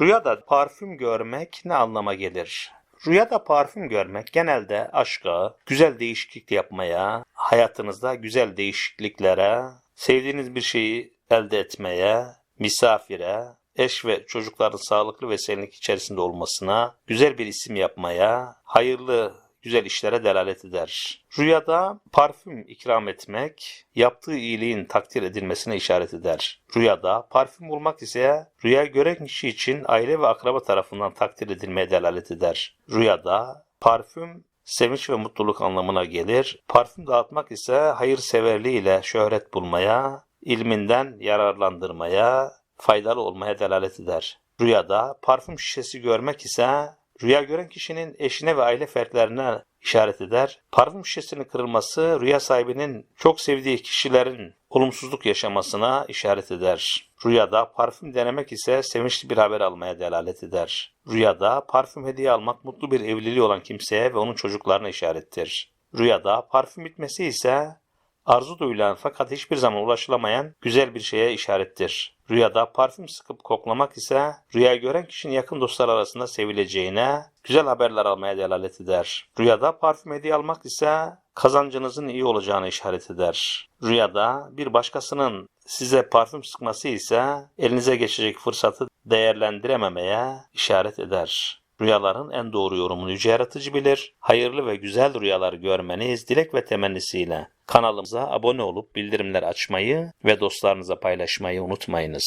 Rüyada parfüm görmek ne anlama gelir? Rüyada parfüm görmek genelde aşka, güzel değişiklik yapmaya, hayatınızda güzel değişikliklere, sevdiğiniz bir şeyi elde etmeye, misafire, eş ve çocukların sağlıklı ve serinlik içerisinde olmasına, güzel bir isim yapmaya, hayırlı güzel işlere delalet eder. Rüyada parfüm ikram etmek, yaptığı iyiliğin takdir edilmesine işaret eder. Rüyada parfüm bulmak ise rüya gören kişi için aile ve akraba tarafından takdir edilmeye delalet eder. Rüyada parfüm sevinç ve mutluluk anlamına gelir. Parfüm dağıtmak ise hayırseverliğiyle şöhret bulmaya, ilminden yararlandırmaya, faydalı olmaya delalet eder. Rüyada parfüm şişesi görmek ise rüya gören kişinin eşine ve aile fertlerine işaret eder. Parfüm şişesinin kırılması rüya sahibinin çok sevdiği kişilerin olumsuzluk yaşamasına işaret eder. Rüyada parfüm denemek ise sevinçli bir haber almaya delalet eder. Rüyada parfüm hediye almak mutlu bir evliliği olan kimseye ve onun çocuklarına işarettir. Rüyada parfüm bitmesi ise arzu duyulan fakat hiçbir zaman ulaşılamayan güzel bir şeye işarettir. Rüyada parfüm sıkıp koklamak ise rüya gören kişinin yakın dostlar arasında sevileceğine, güzel haberler almaya delalet eder. Rüyada parfüm hediye almak ise kazancınızın iyi olacağına işaret eder. Rüyada bir başkasının size parfüm sıkması ise elinize geçecek fırsatı değerlendirememeye işaret eder. Rüyaların en doğru yorumunu yüce yaratıcı bilir. Hayırlı ve güzel rüyalar görmeniz dilek ve temennisiyle kanalımıza abone olup bildirimler açmayı ve dostlarınıza paylaşmayı unutmayınız.